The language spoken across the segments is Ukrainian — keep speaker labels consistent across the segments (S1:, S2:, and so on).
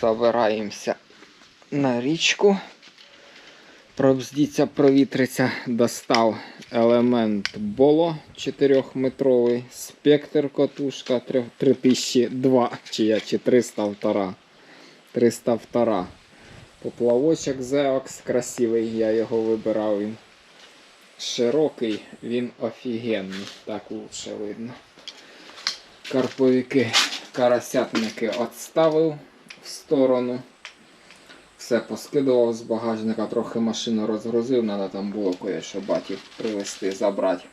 S1: Забираємося на річку. Пробздіться, провітриться, достав елемент Боло 4-метровий, спектр катушка 3- 3002 чи я, чи 302. 302. Поплавочок Zeox красивий, я його вибирав. Він широкий, він офігенний. Так лучше видно. Карповики, карасятники відставив в сторону. Все поскидував з багажника, трохи машину розгрузив, треба там було кое-що батьків привезти, забрати.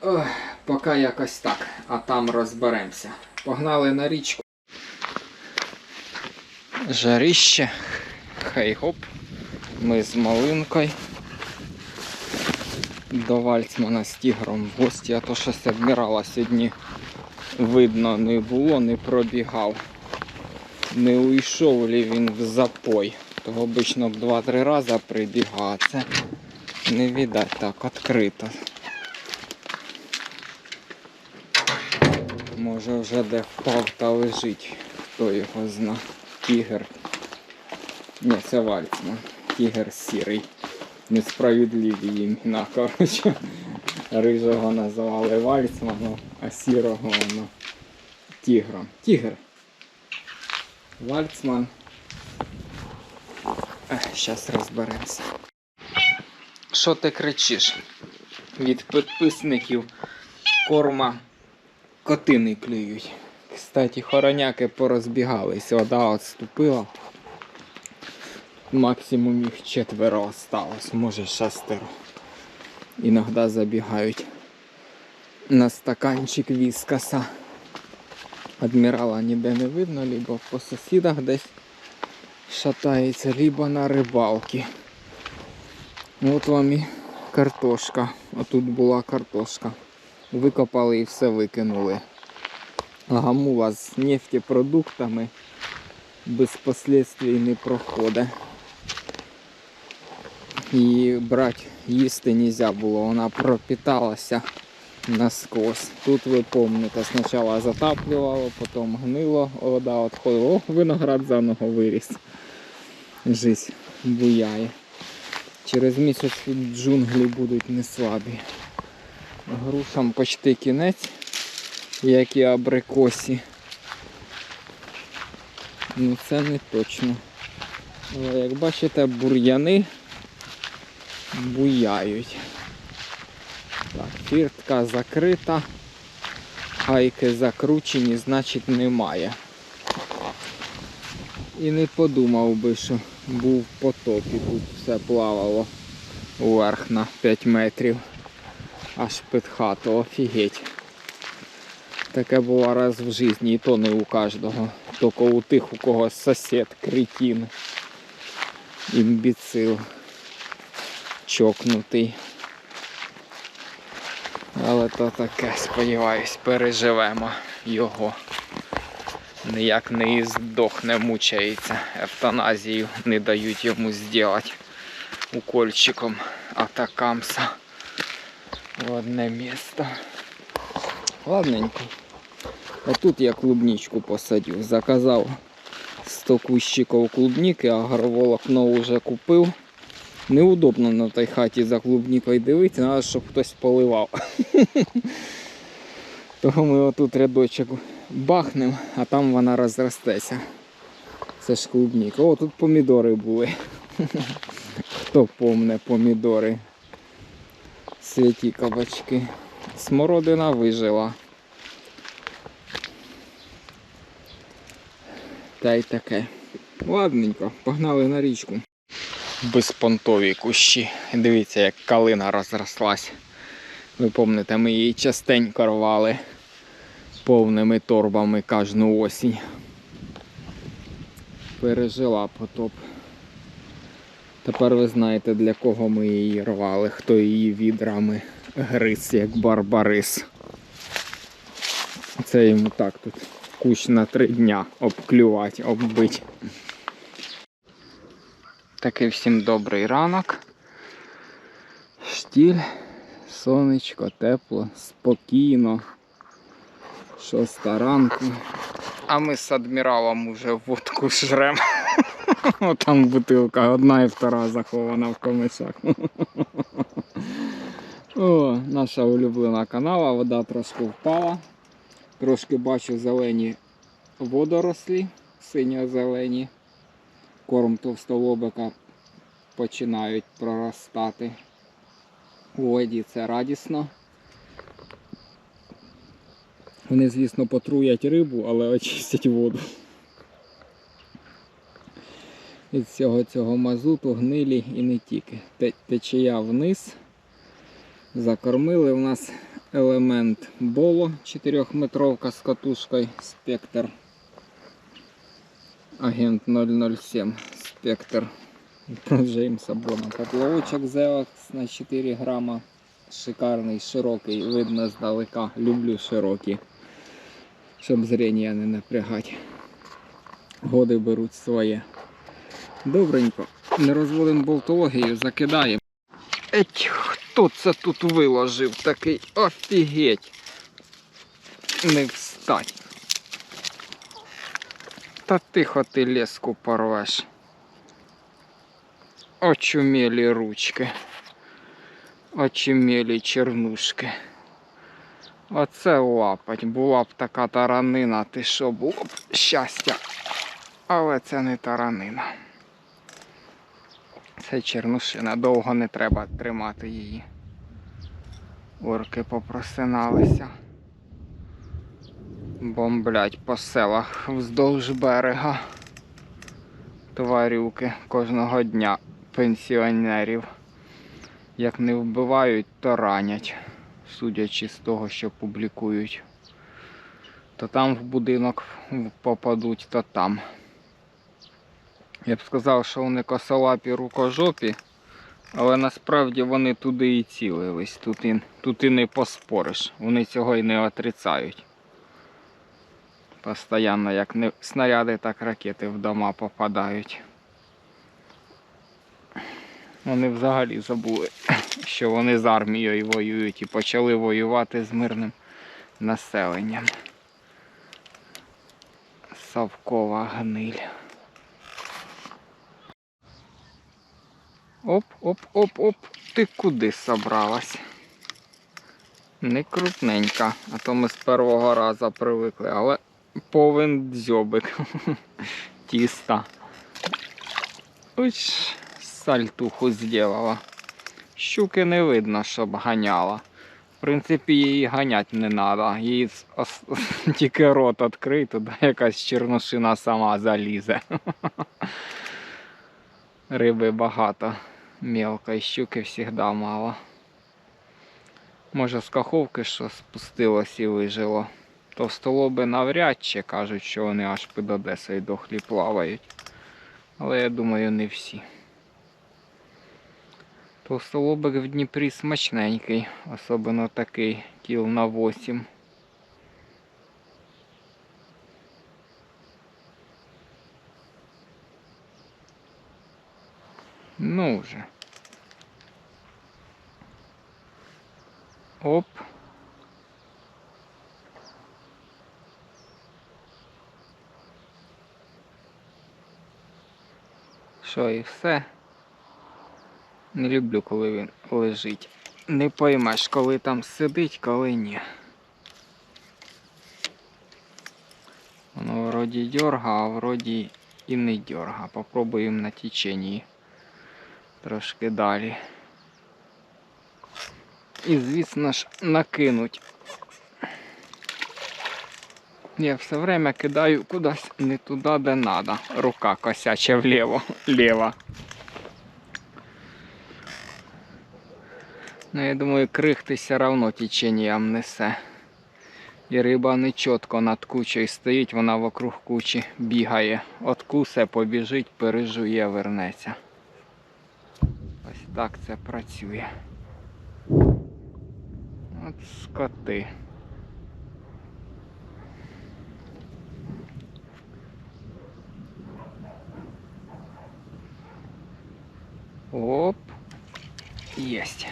S1: Ох, поки якось так, а там розберемося. Погнали на річку. Жарище. Хей хоп. Ми з малинкою. До Вальцмана з тігром в гості, а то щось адмірала сьогодні видно не було, не пробігав. Не уйшов ли він в запой. То обично б 2-3 рази прибігав, а це не віддать так відкрито. Може вже де впав та лежить, хто його зна. Тігр. Ні, це Вальцман. Тігр сірий. Несправедливі імена, коротше. Рижого називали Вальцманом, а сірого воно тігром. Тігр. Вальцман. Зараз розберемося. Що ти кричиш? Від підписників корма котини клюють. Кстати, хороняки порозбігались, вода відступила. Максимум їх четверо осталось, може шестеро. Іноді забігають на стаканчик віскаса. Адмірала ніде не видно, либо по сусідах десь шатається, либо на рибалці. От вам і картошка. Отут була картошка. Викопали і все викинули. Гамула з нефтепродуктами без последствий не проходить. І брати їсти не можна було, вона пропиталася насквозь. Тут ви помните, спочатку затаплювало, потім гнило, вода відходила. О, виноград заново виріс. Жизнь буяє. Через місяць джунглі будуть не слабі. Грушам почти кінець, як і абрикосі. Ну це не точно. Але як бачите, бур'яни буяють. Так, фіртка закрита, гайки закручені, значить немає. І не подумав би, що був потоп і тут все плавало вверх на 5 метрів. Аж під хату, офігеть. Таке було раз в житті, і то не у кожного. Тільки у тих, у кого сусід кретін. Імбіцил. Чокнутий. Але то таке, сподіваюсь, переживемо його. Ніяк не здохне, мучається. Евтаназію не дають йому зробити укольчиком атакамса в одне місто. Ладненько. А тут я клубничку посадив. Заказав 100 кущиків клубники, агроволокно вже купив. Неудобно на той хаті за клубникою дивитися, треба, щоб хтось поливав. Того ми отут рядочок бахнемо, а там вона розростеться. Це ж клубніка. О, тут помідори були. Хто помне помідори? Святі кабачки. Смородина вижила. Та й таке. Ладненько, погнали на річку. Безпонтові кущі. Дивіться, як калина розрослась. Ви пам'ятаєте, ми її частенько рвали повними торбами кожну осінь. Пережила потоп. Тепер ви знаєте, для кого ми її рвали, хто її відрами гриз, як барбарис. Це йому так тут кущ на три дня обклювати, оббить. Такий всім добрий ранок. Штіль, сонечко, тепло, спокійно. Шоста ранку. А ми з адміралом уже водку жрем. Там бутилка, одна і втора захована в комишах. О, наша улюблена канава, вода трошки впала. Трошки бачу зелені водорослі, синьо-зелені. Корм товстолобика починають проростати. У воді це радісно. Вони, звісно, потруять рибу, але очистять воду. Від всього цього мазуту, гнилі і не тільки. Течія вниз. Закормили. У нас елемент боло 4-метровка з катушкою спектр. Агент 007 спектр. Джеймса Бона. Поплавочок Зеокс на 4 грама. Шикарний, широкий, видно здалека. Люблю широкі. Щоб зрення не напрягати. Годи беруть своє. Добренько. Не розводимо болтологію, закидаємо. Еть, хто це тут виложив такий? Офігеть. Не встать. Та тихо ти леску порвеш. Очумілі ручки. Очумілі чернушки. Оце лапать. Була б така таранина, ти що було б щастя. Але це не таранина. Це чернушина, довго не треба тримати її. Орки попросиналися. Бомблять по селах вздовж берега. Тварюки кожного дня пенсіонерів. Як не вбивають, то ранять, судячи з того, що публікують. То там в будинок попадуть, то там. Я б сказав, що вони косолапі рукожопі, але насправді вони туди і цілились. Тут і, тут і не поспориш. Вони цього і не отрицають. Постоянно, як не снаряди, так ракети в дома попадають. Вони взагалі забули, що вони з армією воюють і почали воювати з мирним населенням. Савкова гниль. Оп, оп, оп, оп. Ти куди собралась? Не крупненька, а то ми з першого разу привикли, але повен дзьобик. Тіста. Ось сальтуху зробила. Щуки не видно, щоб ганяла. В принципі, її ганять не треба. Ос- тільки рот відкрий, туди якась чорношина сама залізе. Риби багато. Мелкої щуки завжди мало. Може з каховки що спустилось і вижило. Товстолоби навряд чи кажуть, що вони аж під Одесою дохлі плавають. Але я думаю, не всі. Товстолобик в Дніпрі смачненький, особливо такий кіл на 8. Ну вже. Оп. Що і все. Не люблю, коли він лежить. Не поймеш, коли там сидить, коли ні. Воно вроді дьорга, а вроді і не дьорга. Попробуємо на теченні трошки далі. І, звісно ж, накинуть. Я все время кидаю кудись не туди, де треба. Рука косяча вліво, ліва. Ну, я думаю, крихти все равно теченням несе. І риба не чітко над кучею стоїть, вона вокруг кучі бігає. Откусе, побіжить, пережує, вернеться. Ось так це працює. От скоти. Оп. Єсть.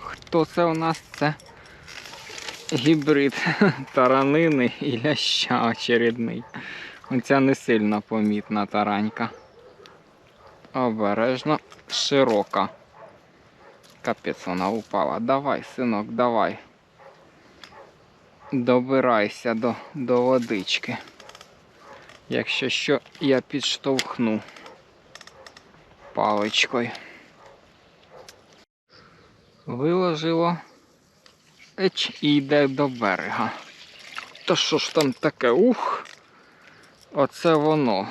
S1: Хто це у нас? Це гібрид таранини і ляща очередний. Оця не сильно помітна таранька. Обережно широка. Капець вона упала. Давай, синок, давай. Добирайся до, до водички. Якщо що, я підштовхну паличкою. Виложило. Еч і йде до берега. Та що ж там таке? Ух! Оце воно.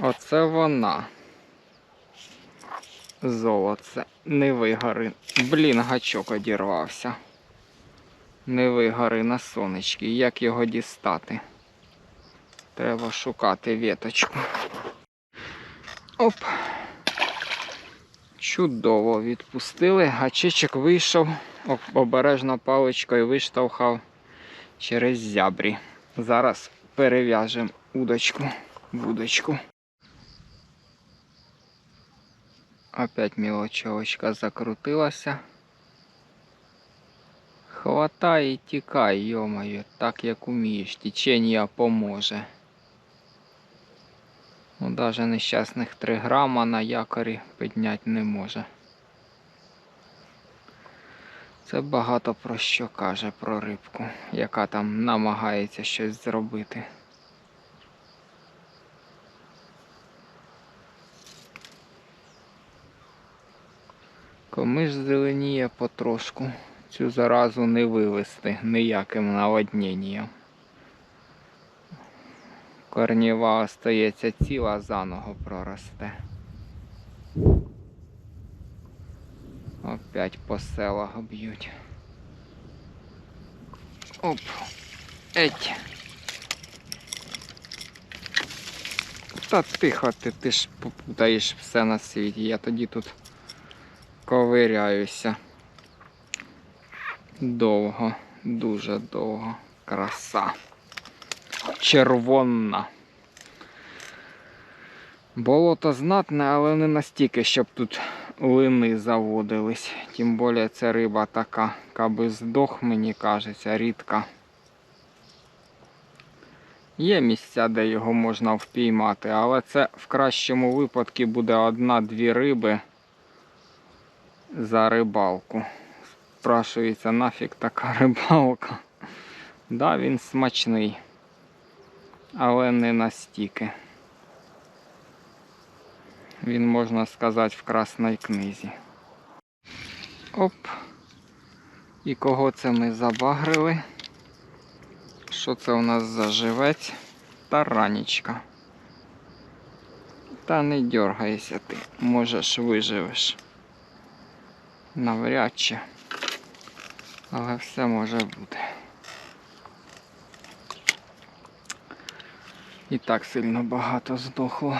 S1: Оце вона. Золоце. Не вигори. Блін, гачок одірвався. Не вигори на сонечки. Як його дістати? Треба шукати віточку. Оп. Чудово відпустили. Гачичок вийшов, об- обережно паличкою виштовхав через зябрі. Зараз перев'яжемо удочку, вудочку. Опять мілочовочка закрутилася. Хватай і тікай, йомаю, так як умієш, течення поможе. Ну, даже нещасних 3 грама на якорі підняти не може. Це багато про що каже про рибку, яка там намагається щось зробити. Комиш зеленіє потрошку. Цю заразу не вивести ніяким наводненням. Корніва остається ціла, заново проросте. Опять по селах б'ють. Оп. Еть. Та тихо ти, ти ж попутаєш все на світі. Я тоді тут ковиряюся. Довго, дуже довго. Краса. Червона. Болото знатне, але не настільки, щоб тут лини заводились. Тим більше це риба така, каби здох, мені кажеться, рідка. Є місця, де його можна впіймати, але це в кращому випадку буде одна-дві риби за рибалку. Спрашується, нафіг така рибалка. Да, він смачний, але не настільки. Він, можна сказати, в красній книзі. Оп. І кого це ми забагрили? Що це у нас за живець? Таранічка. Та не дергайся ти, можеш виживеш. Навряд чи. Але все може бути. І так сильно багато здохло.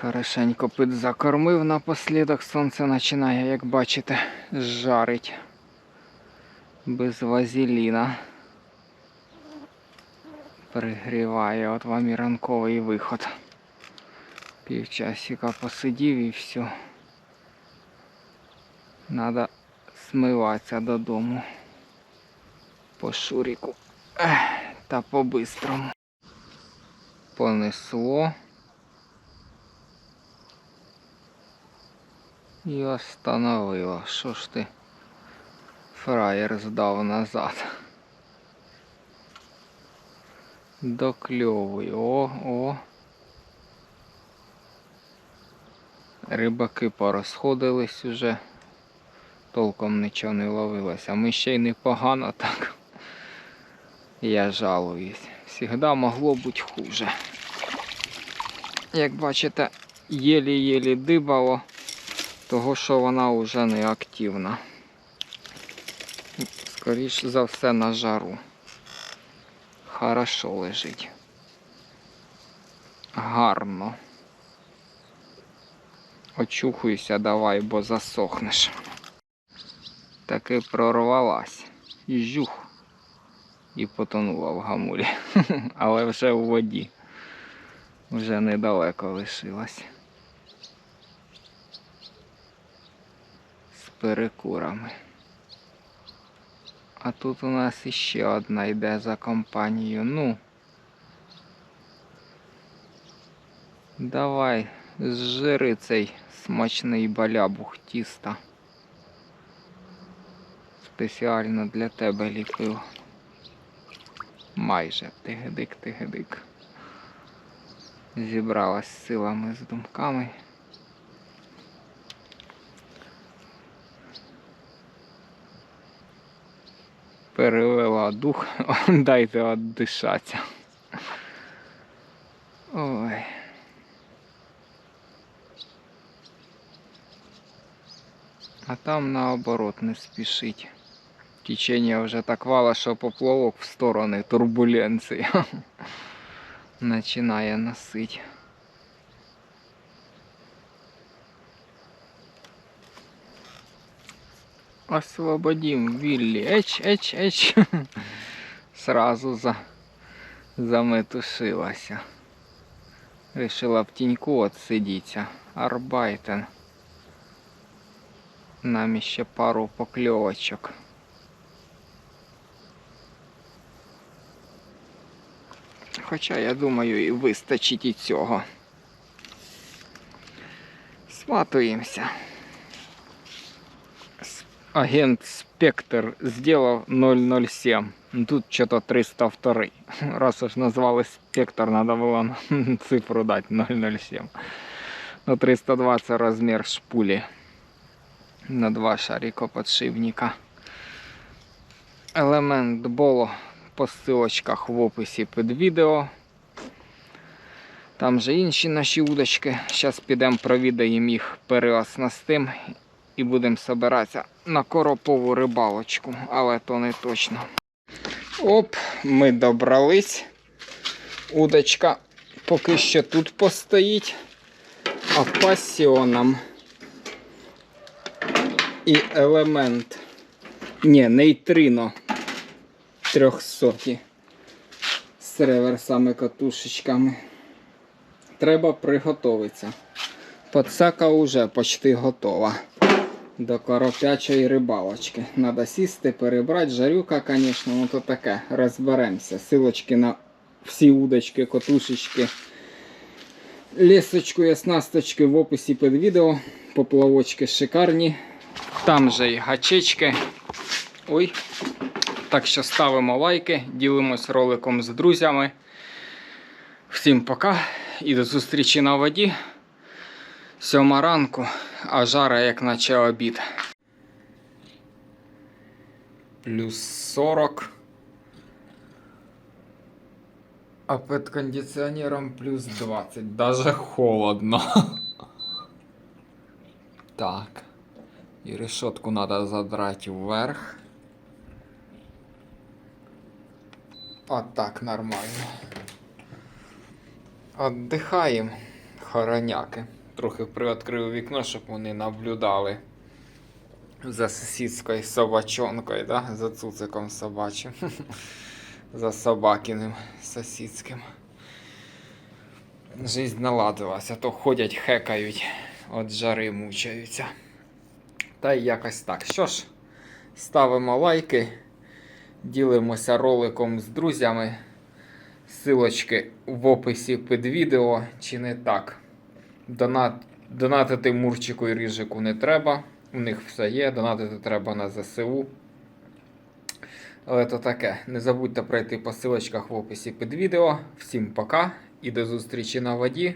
S1: Хорошенько пит закормив напослідок, сонце починає, як бачите, жарить. Без вазеліна. Пригріває, от вам і ранковий виход. Півчасика посидів і все. Надо смиватися додому. По шуріку. Та по-бистрому. Понесло. І остановило. Що ж ти фраєр здав назад? Докльовуй. О, о. Рибаки порозходились уже. Толком нічого не ловилося. Ми ще й непогано так. Я жалуюсь. Всегда могло бути хуже. Як бачите, єлі-єлі дибало, того що вона вже не активна. Скоріше за все на жару. Хорошо лежить. Гарно. Очухуйся давай, бо засохнеш. Таки прорвалась. Жух. І потонула в гамулі. Але вже у воді. Вже недалеко лишилась. З перекурами. А тут у нас іще одна йде за компанію. Ну. Давай, зжири цей смачний балябух тіста. Спеціально для тебе ліпив. Майже тигдик. Зібралась силами з думками. Перевела дух, дайте отдишатися. Ой. А там наоборот не спішить. Течение вже так вало, що поплавок в сторони турбуленції. Начинає носить. Освободим Вилли. Эч, эч, эч. Сразу за... заметушилася. Решила в тіньку отсидіться. Арбайтен. Нам ще пару покльовочок. Хоча, я думаю, і вистачить і цього. Сватуємося. Агент Спектр сделал 007. Ну, Тут что-то 302. Раз уж назвали Спектр, надо было цифру дать 007. Ну 302 це розмір шпулі на два шарикоподшипника. Елемент боло по ссылочках в описі під відео. Там же інші наші удочки. Зараз підемо провідаємо їх переоснастим і будемо збиратися на коропову рибалочку, але то не точно. Оп, ми добрались. Удочка поки що тут постоїть, а пасіоном і елемент. Ні, нейтрино 300 з реверсами катушечками. Треба приготуватися. Подсака вже почти готова. До коропячої рибалочки. Надо сісти, перебрати. Жарюка, звісно, ну то таке. Розберемося. Силочки на всі удочки, котушечки. Лісочку і оснасточки в описі під відео. Поплавочки шикарні. Там же і гачечки. Ой. Так що ставимо лайки, ділимось роликом з друзями. Всім пока і до зустрічі на воді. Сьома ранку, а жара як наче обід. Плюс 40. А під кондиціонером плюс 20. Даже холодно. Так. І решетку надо задрать вверх. От так нормально. Отдихаємо, хороняки. Трохи приоткрив вікно, щоб вони наблюдали за сусідською собачонкою, да? за цуциком собачим. за собакіним сусідським. Жизнь наладилася, то ходять, хекають, от жари мучаються. Та й якось так. Що ж, ставимо лайки, ділимося роликом з друзями. Силочки в описі під відео, чи не так. Донат, донатити Мурчику і Ріжику не треба. У них все є. Донатити треба на ЗСУ. Але то таке. Не забудьте пройти по силочках в описі під відео. Всім пока і до зустрічі на воді.